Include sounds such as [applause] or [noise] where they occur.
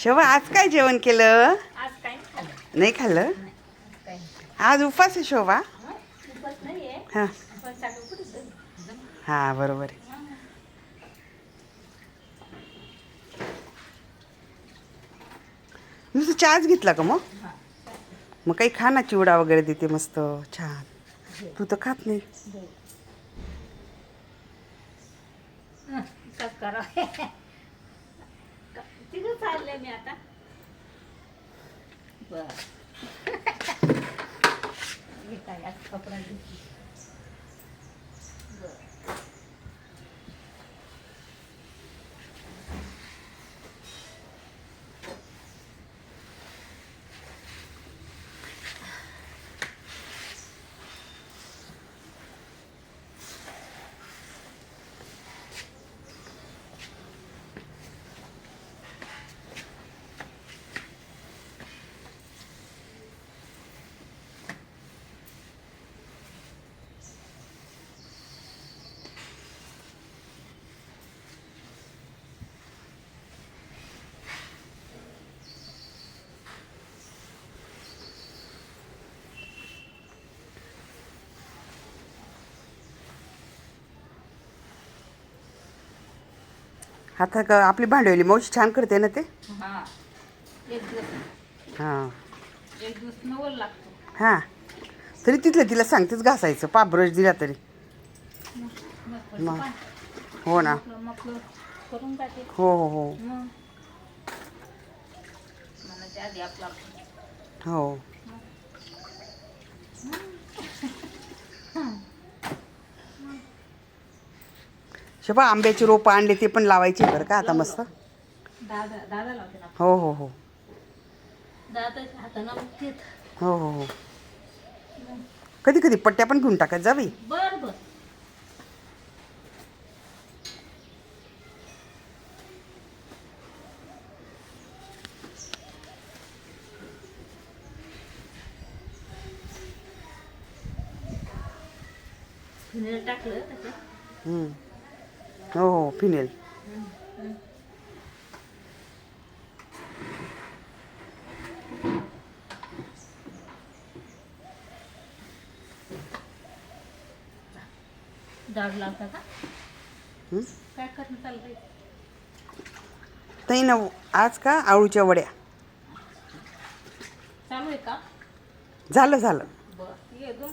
शोभा आज काय जेवण केलं? नाही खाल्लं. आज उपवास आहे शोभा? हं? हां हां बरोबर आहे. नुसतं चहाच घेतला का मग? हां. मग काही खा ना चिवडा वगैरे देते मस्त. छान. तू तर खात नाही. दे. [laughs] तिथं चाललंय मी आता. बर. [laughs] हे काय कपडा आता का आपली भांडवली मावशी छान करते ना ते? हां. एक दिवस. हां. एक दिवस नवल लागतो. हां. तरी तिथलं तिला सांगतेच घासायचं. पा ब्रश दिला तरी. मग. हो ना. मग करून जाते हो हो हो. मग. मला त्या आधी आपला हो. शोभा आंब्याची रोपं आणले ते पण लावायचे बरं का आता मस्त. दादा दादा लावते ना. हो हो हो. दादाच्या हो हो हो. कधी कधी पट्ट्या पण घेऊन टाकत जा बाई. बर बर. फिनेल टाकलं त्याच्यात. हम्म. हो हो फिनेल दाढ लावता का? हं? काय करणं चाललंय? ताई ना आज का? आळूच्या वड्या. चालू आहे का? झालं झालं. बर ये गं.